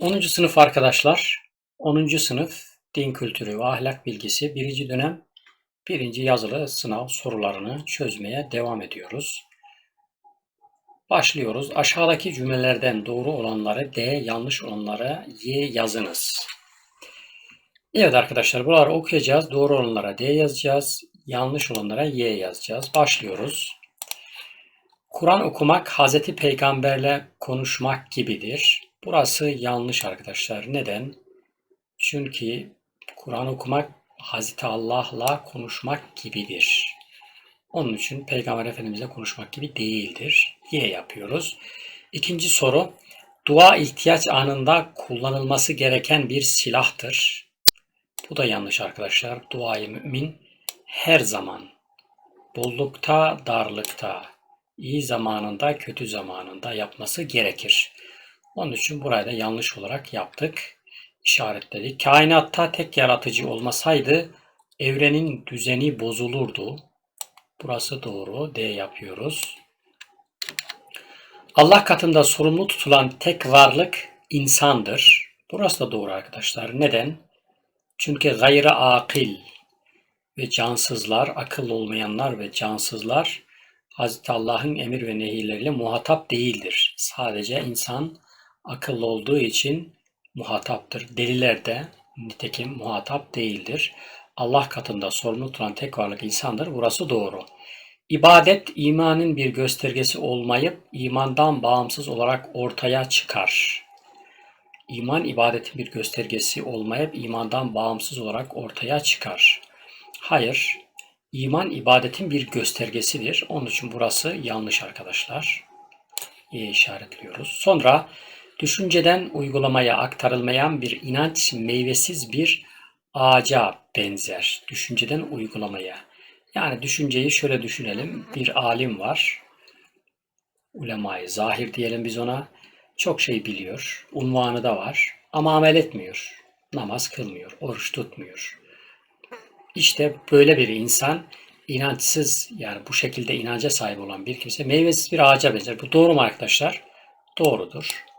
10. sınıf arkadaşlar. 10. sınıf din kültürü ve ahlak bilgisi 1. dönem 1. yazılı sınav sorularını çözmeye devam ediyoruz. Başlıyoruz. Aşağıdaki cümlelerden doğru olanları D, yanlış olanlara Y yazınız. Evet arkadaşlar buraları okuyacağız. Doğru olanlara D yazacağız. Yanlış olanlara Y yazacağız. Başlıyoruz. Kur'an okumak Hazreti Peygamberle konuşmak gibidir. Burası yanlış arkadaşlar. Neden? Çünkü Kur'an okumak Hazreti Allah'la konuşmak gibidir. Onun için Peygamber Efendimizle konuşmak gibi değildir. Y yapıyoruz. İkinci soru. Dua ihtiyaç anında kullanılması gereken bir silahtır. Bu da yanlış arkadaşlar. Duayı mümin her zaman bollukta, darlıkta, iyi zamanında, kötü zamanında yapması gerekir. Onun için burayı da yanlış olarak yaptık. İşaretledik. Kainatta tek yaratıcı olmasaydı evrenin düzeni bozulurdu. Burası doğru. D yapıyoruz. Allah katında sorumlu tutulan tek varlık insandır. Burası da doğru arkadaşlar. Neden? Çünkü gayrı akil ve cansızlar, akıllı olmayanlar ve cansızlar Hazreti Allah'ın emir ve nehirleriyle muhatap değildir. Sadece insan akıllı olduğu için muhataptır. Deliler de nitekim muhatap değildir. Allah katında sorumlu tutan tek varlık insandır. Burası doğru. İbadet imanın bir göstergesi olmayıp imandan bağımsız olarak ortaya çıkar. İman ibadetin bir göstergesi olmayıp imandan bağımsız olarak ortaya çıkar. Hayır, iman ibadetin bir göstergesidir. Onun için burası yanlış arkadaşlar. İyi işaretliyoruz. Sonra Düşünceden uygulamaya aktarılmayan bir inanç meyvesiz bir ağaca benzer. Düşünceden uygulamaya. Yani düşünceyi şöyle düşünelim. Bir alim var. Ulemayı zahir diyelim biz ona. Çok şey biliyor. Unvanı da var. Ama amel etmiyor. Namaz kılmıyor. Oruç tutmuyor. İşte böyle bir insan inançsız yani bu şekilde inanca sahip olan bir kimse meyvesiz bir ağaca benzer. Bu doğru mu arkadaşlar? Doğrudur.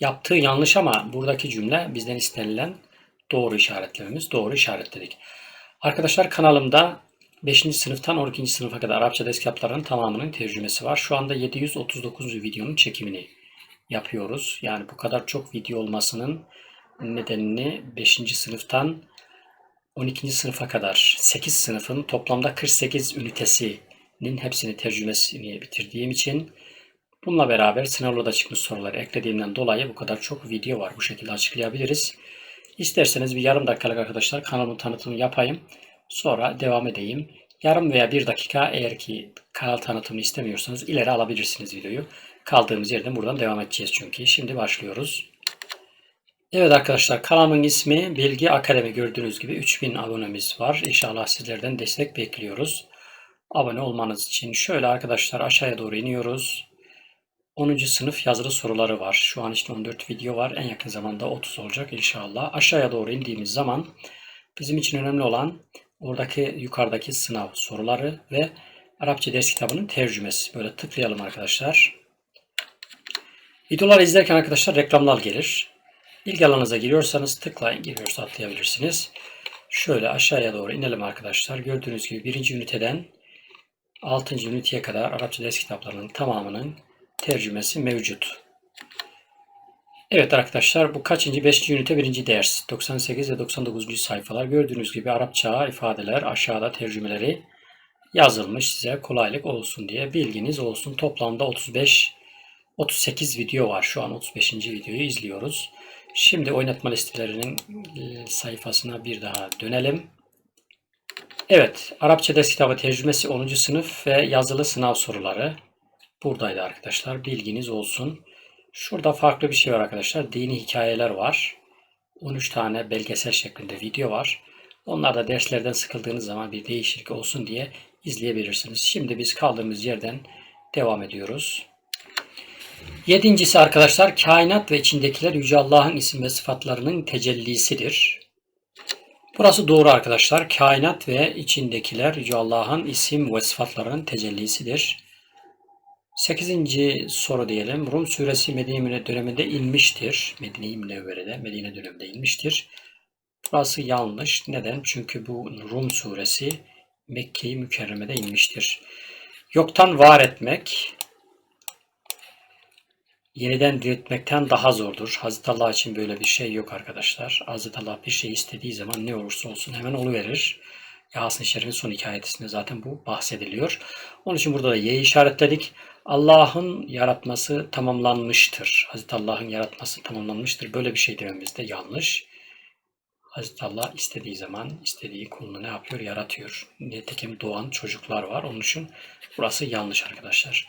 Yaptığı yanlış ama buradaki cümle bizden istenilen doğru işaretlememiz. Doğru işaretledik. Arkadaşlar kanalımda 5. sınıftan 12. sınıfa kadar Arapça ders kitaplarının tamamının tercümesi var. Şu anda 739 videonun çekimini yapıyoruz. Yani bu kadar çok video olmasının nedenini 5. sınıftan 12. sınıfa kadar 8 sınıfın toplamda 48 ünitesinin hepsini tercümesini bitirdiğim için Bununla beraber sınavda çıkmış soruları eklediğimden dolayı bu kadar çok video var. Bu şekilde açıklayabiliriz. İsterseniz bir yarım dakikalık arkadaşlar kanalımın tanıtımını yapayım. Sonra devam edeyim. Yarım veya bir dakika eğer ki kanal tanıtımını istemiyorsanız ileri alabilirsiniz videoyu. Kaldığımız yerden buradan devam edeceğiz çünkü. Şimdi başlıyoruz. Evet arkadaşlar kanalımın ismi Bilgi Akademi gördüğünüz gibi 3000 abonemiz var. İnşallah sizlerden destek bekliyoruz. Abone olmanız için şöyle arkadaşlar aşağıya doğru iniyoruz. 10. sınıf yazılı soruları var. Şu an işte 14 video var. En yakın zamanda 30 olacak inşallah. Aşağıya doğru indiğimiz zaman bizim için önemli olan oradaki yukarıdaki sınav soruları ve Arapça ders kitabının tercümesi. Böyle tıklayalım arkadaşlar. Videoları izlerken arkadaşlar reklamlar gelir. İlgi alanınıza giriyorsanız tıklayın. Giriyorsa atlayabilirsiniz. Şöyle aşağıya doğru inelim arkadaşlar. Gördüğünüz gibi birinci üniteden 6. üniteye kadar Arapça ders kitaplarının tamamının tercümesi mevcut. Evet arkadaşlar bu kaçıncı? 5. ünite 1. ders. 98 ve 99. sayfalar. Gördüğünüz gibi Arapça ifadeler aşağıda tercümeleri yazılmış size kolaylık olsun diye bilginiz olsun. Toplamda 35 38 video var. Şu an 35. videoyu izliyoruz. Şimdi oynatma listelerinin e, sayfasına bir daha dönelim. Evet, Arapça ders kitabı tercümesi 10. sınıf ve yazılı sınav soruları buradaydı arkadaşlar. Bilginiz olsun. Şurada farklı bir şey var arkadaşlar. Dini hikayeler var. 13 tane belgesel şeklinde video var. Onlar da derslerden sıkıldığınız zaman bir değişiklik olsun diye izleyebilirsiniz. Şimdi biz kaldığımız yerden devam ediyoruz. Yedincisi arkadaşlar kainat ve içindekiler Yüce Allah'ın isim ve sıfatlarının tecellisidir. Burası doğru arkadaşlar. Kainat ve içindekiler Yüce Allah'ın isim ve sıfatlarının tecellisidir. 8. soru diyelim. Rum suresi Medine döneminde inmiştir. Medine-i Münevvere'de, Medine döneminde inmiştir. Burası yanlış. Neden? Çünkü bu Rum suresi Mekke-i Mükerreme'de inmiştir. Yoktan var etmek yeniden diriltmekten daha zordur. Hazreti Allah için böyle bir şey yok arkadaşlar. Hazreti Allah bir şey istediği zaman ne olursa olsun hemen oluverir. Yasin Şerif'in son hikayesinde zaten bu bahsediliyor. Onun için burada da Y işaretledik. Allah'ın yaratması tamamlanmıştır. Hazreti Allah'ın yaratması tamamlanmıştır. Böyle bir şey dememiz de yanlış. Hazreti Allah istediği zaman istediği kulunu ne yapıyor? Yaratıyor. Nitekim doğan çocuklar var. Onun için burası yanlış arkadaşlar.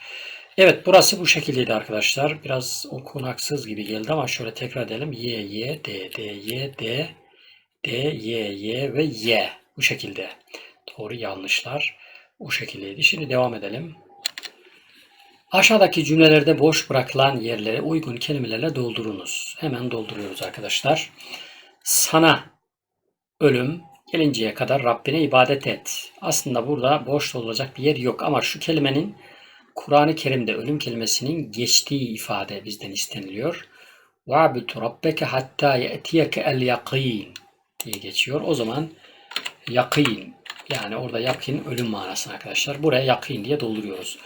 Evet burası bu şekildeydi arkadaşlar. Biraz okunaksız gibi geldi ama şöyle tekrar edelim. Y, Y, D, D, Y, D, D, Y, Y ve Y. Bu şekilde. Doğru yanlışlar bu şekildeydi. Şimdi devam edelim. Aşağıdaki cümlelerde boş bırakılan yerlere uygun kelimelerle doldurunuz. Hemen dolduruyoruz arkadaşlar. Sana ölüm gelinceye kadar Rabbine ibadet et. Aslında burada boş olacak bir yer yok ama şu kelimenin Kur'an-ı Kerim'de ölüm kelimesinin geçtiği ifade bizden isteniliyor. وَعْبُدْ رَبَّكَ hatta يَأْتِيَكَ el-yakîn diye geçiyor. O zaman yakîn yani orada yakîn ölüm manası arkadaşlar. Buraya yakîn diye dolduruyoruz.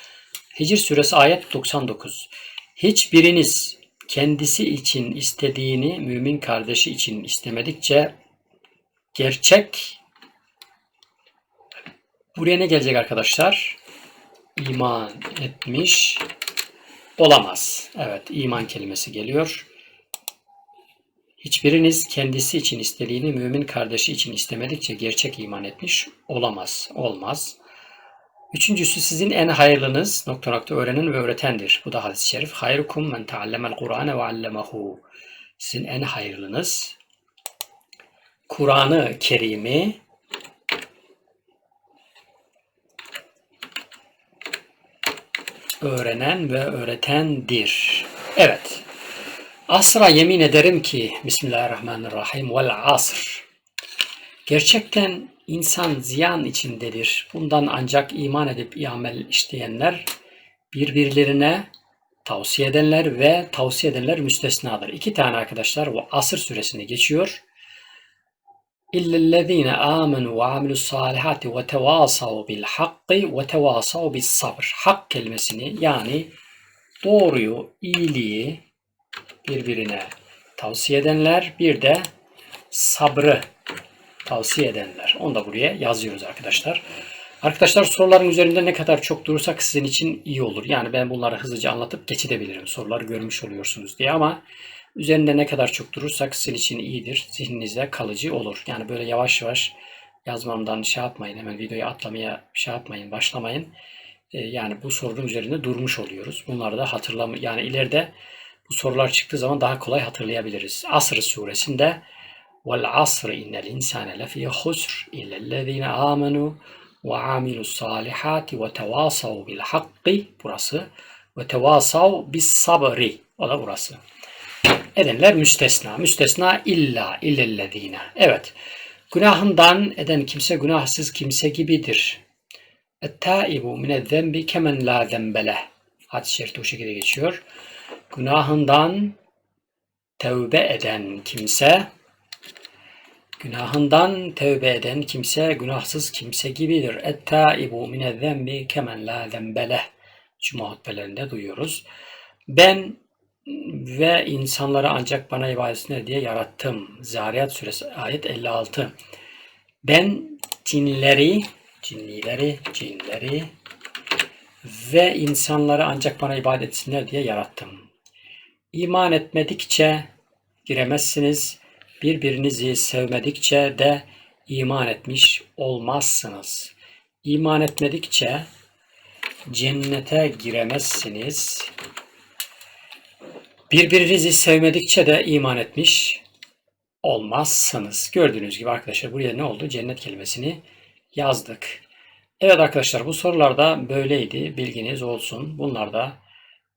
Hicr suresi ayet 99. Hiçbiriniz kendisi için istediğini mümin kardeşi için istemedikçe gerçek buraya ne gelecek arkadaşlar? iman etmiş olamaz. Evet, iman kelimesi geliyor. Hiçbiriniz kendisi için istediğini mümin kardeşi için istemedikçe gerçek iman etmiş olamaz, olmaz. Üçüncüsü sizin en hayırlınız nokta nokta öğrenen ve öğretendir. Bu da hadis-i şerif. Hayrukum men teallemel Kur'ane ve allemahu. Sizin en hayırlınız Kur'an-ı Kerim'i öğrenen ve öğretendir. Evet. Asra yemin ederim ki Bismillahirrahmanirrahim vel asr. Gerçekten insan ziyan içindedir. Bundan ancak iman edip amel işleyenler birbirlerine tavsiye edenler ve tavsiye edenler müstesnadır. İki tane arkadaşlar bu asır süresinde geçiyor. İllellezine amenu ve amilus salihati ve tevasav bil hakki ve tevasav bis sabr. Hak kelimesini yani doğruyu, iyiliği birbirine tavsiye edenler bir de sabrı tavsiye edenler. Onu da buraya yazıyoruz arkadaşlar. Arkadaşlar soruların üzerinde ne kadar çok durursak sizin için iyi olur. Yani ben bunları hızlıca anlatıp geçebilirim. Soruları görmüş oluyorsunuz diye ama Üzerinde ne kadar çok durursak sizin için iyidir. Zihninizde kalıcı olur. Yani böyle yavaş yavaş yazmamdan şey yapmayın. Hemen videoyu atlamaya şey yapmayın, başlamayın. Ee, yani bu sorunun üzerinde durmuş oluyoruz. Bunları da hatırlam yani ileride bu sorular çıktığı zaman daha kolay hatırlayabiliriz. Asr suresinde vel asr innel insane lefî husr illellezîne âmenû ve amilus salihati ve tevasav bil hakki burası ve tevasav bis sabri o da burası edenler müstesna. Müstesna illa illellezine. Evet. Günahından eden kimse günahsız kimse gibidir. Et-taibu minez-zembi kemen la zembele. Hadis-i şerifte o şekilde geçiyor. Günahından tevbe eden kimse günahından tevbe eden kimse günahsız kimse gibidir. Et-taibu minez-zembi kemen la zembele. Cuma hutbelerinde duyuyoruz. Ben ve insanları ancak bana ibadet etsinler diye yarattım. Zariyat suresi ayet 56. Ben cinleri, cinlileri, cinleri ve insanları ancak bana ibadet etsinler diye yarattım. İman etmedikçe giremezsiniz. Birbirinizi sevmedikçe de iman etmiş olmazsınız. İman etmedikçe cennete giremezsiniz. Birbirinizi sevmedikçe de iman etmiş olmazsınız. Gördüğünüz gibi arkadaşlar buraya ne oldu? Cennet kelimesini yazdık. Evet arkadaşlar bu sorularda böyleydi. Bilginiz olsun. Bunlarda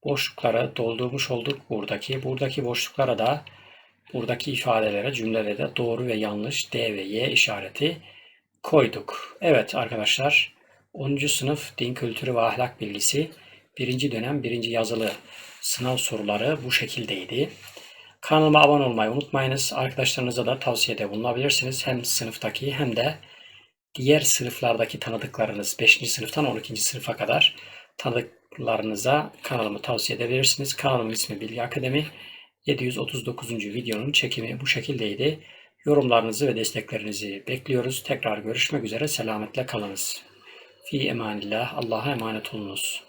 boşlukları doldurmuş olduk buradaki. Buradaki boşluklara da buradaki ifadelere, cümlelere de doğru ve yanlış D ve Y işareti koyduk. Evet arkadaşlar 10. sınıf din kültürü ve ahlak bilgisi birinci dönem birinci yazılı sınav soruları bu şekildeydi. Kanalıma abone olmayı unutmayınız. Arkadaşlarınıza da tavsiyede bulunabilirsiniz. Hem sınıftaki hem de diğer sınıflardaki tanıdıklarınız 5. sınıftan 12. sınıfa kadar tanıdıklarınıza kanalımı tavsiye edebilirsiniz. Kanalımın ismi Bilgi Akademi. 739. videonun çekimi bu şekildeydi. Yorumlarınızı ve desteklerinizi bekliyoruz. Tekrar görüşmek üzere. Selametle kalınız. Fi emanillah. Allah'a emanet olunuz.